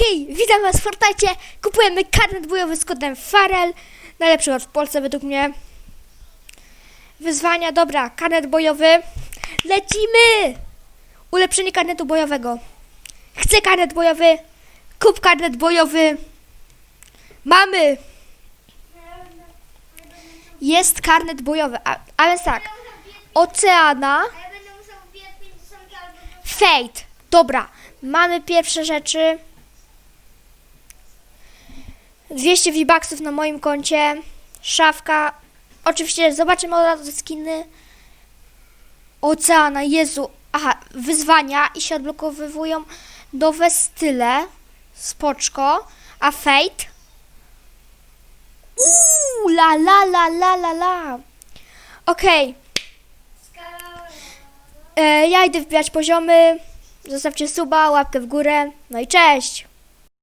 Okej, witam was w Fortnite. Kupujemy karnet bojowy z kodem Farel. Najlepszy od w Polsce według mnie. Wyzwania, dobra, karnet bojowy. Lecimy! Ulepszenie karnetu bojowego. Chcę karnet bojowy. Kup karnet bojowy. Mamy! Jest karnet bojowy, a, a więc tak. Oceana. A ja będę musiał wbijać 50 albo do... Fate. Dobra, mamy pierwsze rzeczy. 200 V-Bucksów na moim koncie. Szafka. Oczywiście zobaczymy od razu skiny. Oceana, Jezu. Aha, wyzwania i się odblokowywują nowe style. Spoczko. A Fate? Uuu, la la la la la la. Okej. E, ja idę wbijać poziomy. Zostawcie suba, łapkę w górę. No i cześć!